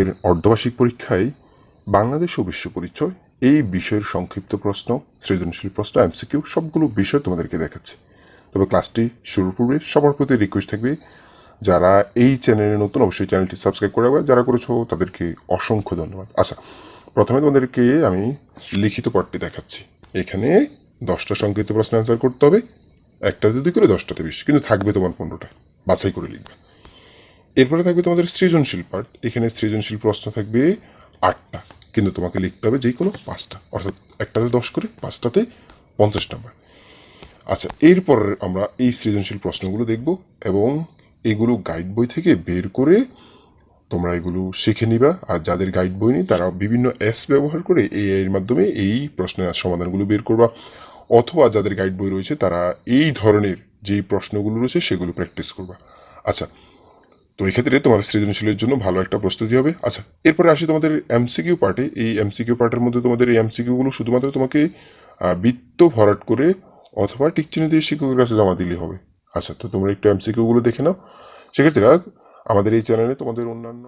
এর অর্ধবার্ষিক পরীক্ষায় বাংলাদেশ ও বিশ্ব পরিচয়, এই বিষয়ের সংক্ষিপ্ত প্রশ্ন, সৃজনশীল প্রশ্ন, এমসিকিউ সবগুলো বিষয় তোমাদেরকে দেখাচ্ছে। তবে ক্লাসটি শুরুর পূর্বে সবার প্রতি রিকোয়েস্ট থাকবে, যারা এই চ্যানেলে নতুন অবশ্যই চ্যানেলটি সাবস্ক্রাইব করে রাখবে। যারা করেছ, তাদেরকে অসংখ্য ধন্যবাদ। আচ্ছা প্রথমে তোমাদেরকে আমি লিখিত পাঠটি দেখাচ্ছি। এখানে দশটা সংক্ষিপ্ত প্রশ্ন অ্যান্সার করতে হবে। একটাতে দুই করে দশটাতে বেশি, কিন্তু থাকবে তোমার পনেরোটা। বাছাই করে লিখবে। এরপরে থাকবে তোমাদের সৃজনশীল পার্ট এখানে সৃজনশীল প্রশ্ন থাকবে আটটা। কিন্তু তোমাকে লিখতে হবে যে কোনো পাঁচটা। অর্থাৎ একটাতে দশ করে, পাঁচটাতে পঞ্চাশ নাম্বার আচ্ছা এরপর আমরা এই সৃজনশীল প্রশ্নগুলো দেখব এবং এগুলো গাইড বই থেকে বের করে তোমরা এগুলো শিখে নিবা। আর যাদের গাইড বই নেই, তারা বিভিন্ন অ্যাপস ব্যবহার করে এই এর মাধ্যমে এই প্রশ্নের সমাধানগুলো বের করবা। অথবা যাদের গাইড বই রয়েছে, তারা এই ধরনের যেই প্রশ্নগুলো রয়েছে, সেগুলো প্র্যাকটিস করবা। আচ্ছা তো এই ক্ষেত্রে তোমার সৃজনশীলের জন্য ভালো একটা প্রস্তুতি হবে। আচ্ছা এরপরে আসি তোমাদের এমসিকিউ পার্টে এই এমসিকিউ পার্টের মধ্যে তোমাদের এই এমসিকিউগুলো শুধুমাত্র তোমাকে বৃত্ত ভরাট করে অথবা টিকচিহ্ন দিয়ে শিক্ষকের কাছে জমা দিলে হবে। আচ্ছা তো তোমরা একটু এমসিকিউগুলো দেখে নাও। সেক্ষেত্রে আমাদের এই চ্যানেলে তোমাদের অন্যান্য